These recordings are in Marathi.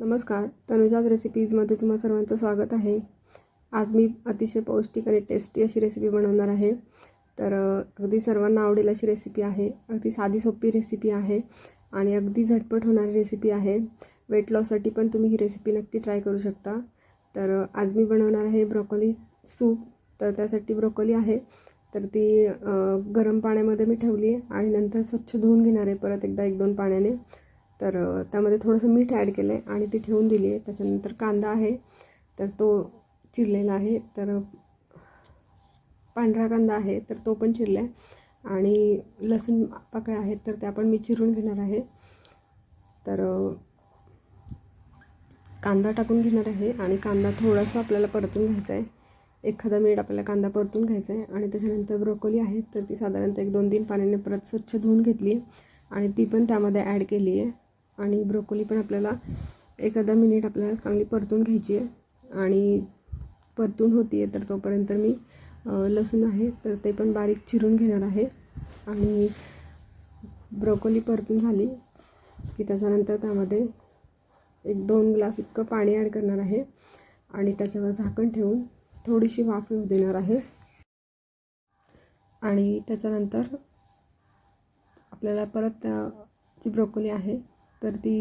नमस्कार तनुजाज रेसिपीजमध्ये तुम्हा सर्वांचं स्वागत आहे. आज मी अतिशय पौष्टिक आणि टेस्टी अशी रेसिपी बनवणार आहे. तर अगदी सर्वांना आवडेल अशी रेसिपी आहे. अगदी साधी सोपी रेसिपी आहे आणि अगदी झटपट होणारी रेसिपी आहे. वेट लॉससाठी पण तुम्ही ही रेसिपी नक्की ट्राय करू शकता. तर आज मी बनवणार आहे ब्रोकोली सूप तर त्यासाठी ब्रोकोली आहे. तर ती गरम पाण्यामध्ये मी ठेवली आणि नंतर स्वच्छ धुवून घेणार आहे. परत एकदा एक दोन पाण्याने. तर त्यामध्ये थोडंसं मीठ ॲड केलं आहे आणि ती ठेवून दिली आहे. त्याच्यानंतर कांदा आहे तर तो चिरलेला आहे. तर पांढरा कांदा आहे तर तो पण चिरला आहे आणि लसूण पाकळ्या आहेत तर त्या पण मी चिरून घेणार आहे. तर कांदा टाकून घेणार आहे आणि कांदा थोडासा आपल्याला परतून घ्यायचा आहे. एखादा मिनिट आपल्याला कांदा परतून घ्यायचा आहे आणि त्याच्यानंतर ब्रोकोली आहे तर ती साधारणतः एक दोन तीन पाण्याने परत स्वच्छ धुवून घेतली आहे. आणि ती पण त्यामध्ये ॲड केली आहे. आणि ब्रोकोली पण आपल्याला एखादा मिनिट आपल्याला चांगली परतून घ्यायची आहे. आणि परतून होती आहे तर तोपर्यंत मी लसूण आहे तर ते पण बारीक चिरून घेणार आहे. आणि ब्रोकोली परतून झाली की त्याच्यानंतर त्यामध्ये एक दोन ग्लास इतकं पाणी ॲड करणार आहे. आणि त्याच्यावर झाकण ठेवून थोडीशी वाफ येऊ देणार आहे. आणि त्याच्यानंतर आपल्याला परत जी ब्रोकोली आहे तर ती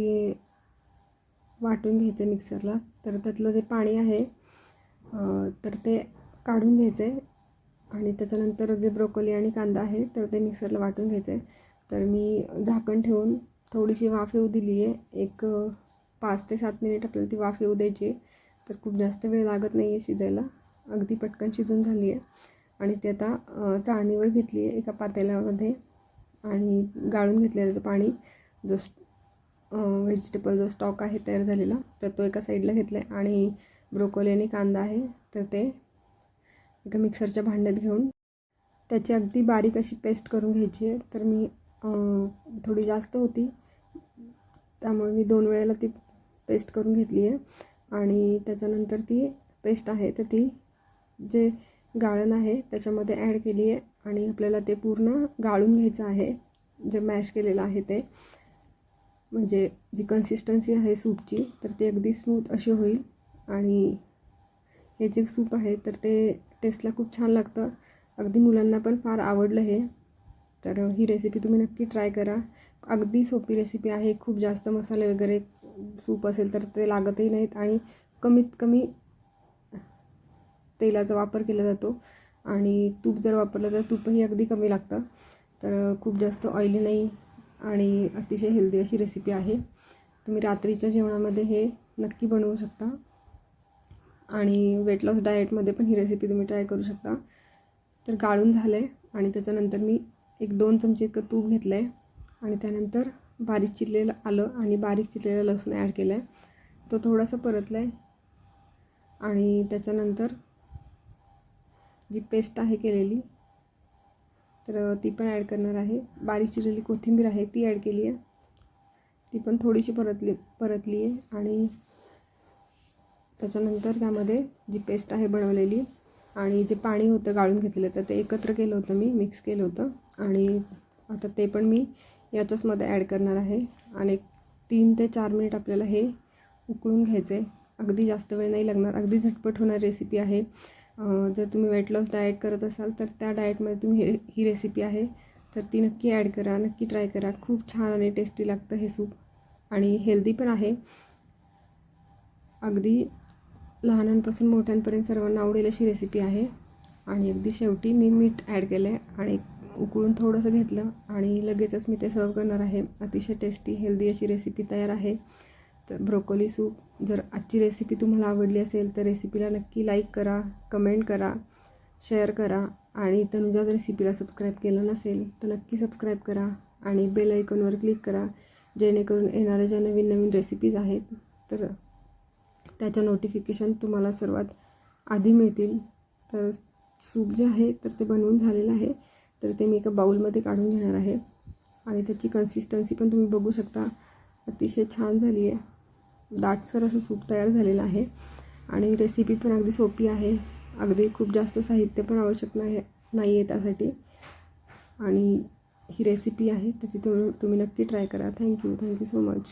वाटून घ्यायचं आहे मिक्सरला. तर त्यातलं जे पाणी आहे तर ते काढून घ्यायचे आणि त्याच्यानंतर जे ब्रोकोली आणि कांदा आहे तर ते मिक्सरला वाटून घ्यायचं. आहे तर मी झाकण ठेवून थोडीशी वाफ येऊ दिली आहे. एक पाच ते सात मिनिट आपल्याला ती वाफ येऊ द्यायची आहे. तर खूप जास्त वेळ लागत नाही आहे शिजायला. अगदी पटकन शिजून झाली आहे. आणि ते आता चाळणीवर घेतली आहे एका पातेल्यामध्ये आणि गाळून घेतलेलं त्याचं पाणी. जस्ट व्हेजिटेबल जो स्टॉक आहे तयार झालेला तर तो एका साईडला घेतला आहे आणि ब्रोकोली आणि कांदा आहे तर ते एका मिक्सरच्या भांड्यात घेऊन त्याची अगदी बारीक अशी पेस्ट करून घ्यायची आहे. तर मी थोडी जास्त होती त्यामुळे मी दोन वेळेला ती पेस्ट करून घेतली आहे. आणि त्याच्यानंतर ती पेस्ट आहे तर ती जे गाळण आहे त्याच्यामध्ये ॲड केली आहे आणि आपल्याला ते पूर्ण गाळून घ्यायचं आहे जे मॅश केलेलं आहे ते. म्हणजे जी कन्सिस्टन्सी आहे सूपची तर ती अगदी स्मूथ अशी होईल. आणि हे जे सूप आहे तर ते टेस्टला खूप छान लागतं. अगदी मुलांना पण फार आवडलं हे. तर ही रेसिपी तुम्ही नक्की ट्राय करा. अगदी सोपी रेसिपी आहे. खूप जास्त मसाले वगैरे सूप असेल तर ते लागतही नाहीत. आणि कमीत कमी तेलाचा वापर केला जातो. आणि तूप जर वापरलं तर तूपही अगदी कमी लागतं. तर खूप जास्त ऑइली नाही. आणि अतिशय हेल्दी अशी रेसिपी आहे. तुम्ही रात्रीच्या जेवणामध्ये हे नक्की बनवू शकता. आणि वेट लॉस डाएटमध्ये पण ही रेसिपी तुम्ही ट्राय करू शकता. तर गाळून झालं आहे आणि त्याच्यानंतर मी एक दोन चमचे इतकं तूप घेतलं आहे आणि त्यानंतर बारीक चिरलेलं आलं आणि बारीक चिरलेलं लसूण ॲड केलं आहे तो थोडासा परतला आहे आणि त्याच्यानंतर जी पेस्ट आहे केलेली तर ती पण ॲड करणार आहे. बारीक चिरलेली कोथिंबीर आहे ती ॲड केली आहे. ती पण थोडीशी परतली परतली आहे आणि त्याच्यानंतर त्यामध्ये जी पेस्ट आहे बनवलेली आणि जे पाणी होतं गाळून घेतलेलं तर ते एकत्र केलं होतं मी मिक्स केलं होतं. आणि आता ते पण मी याच्याचमध्ये ॲड करणार आहे. आणि तीन ते चार मिनिट आपल्याला हे उकळून घ्यायचं. आहे अगदी जास्त वेळ नाही लागणार. अगदी झटपट होणारी रेसिपी आहे. जर तुम्ही वेट लॉस डाएट करत असाल तर त्या डाएटमध्ये तुम्ही हे ही रेसिपी आहे. तर ती नक्की ॲड करा नक्की ट्राय करा. खूप छान आणि टेस्टी लागतं हे सूप आणि हेल्दी पण आहे. अगदी लहानांपासून मोठ्यांपर्यंत सर्वांना आवडेल अशी रेसिपी आहे. आणि अगदी शेवटी मी मीठ ॲड केलं आहे आणि उकळून थोडंसं घेतलं आणि लगेचच मी ते सर्व करणार आहे. अतिशय टेस्टी हेल्दी अशी रेसिपी तयार आहे. तर ब्रोकोली सूप. जर आजची रेसिपी तुम्हाला आवडली असेल तर रेसिपीला नक्की लाईक करा कमेंट करा शेअर करा. आणि तनुजाच रेसिपीला सबस्क्राईब केलं नसेल तर नक्की सबस्क्राईब करा. आणि बेल आयकॉनवर क्लिक करा. जेणेकरून येणाऱ्या ज्या नवीन नवीन रेसिपीज आहेत तर त्याच्या नोटिफिकेशन तुम्हाला सर्वात आधी मिळतील. तर सूप जे आहे तर ते बनवून झालेलं आहे. तर ते मी एका बाऊलमध्ये काढून घेणार आहे. आणि त्याची कन्सिस्टन्सी पण तुम्ही बघू शकता. अतिशय छान झाली आहे. दाटसर असं सूप तयार झालेलं आहे. आणि रेसिपी पण अगदी सोपी आहे. अगदी खूप जास्त साहित्य पण आवश्यक नाही नाही आहे त्यासाठी. आणि ही रेसिपी आहे तर ती तुम्ही तुम्ही नक्की ट्राय करा. Thank you thank you so much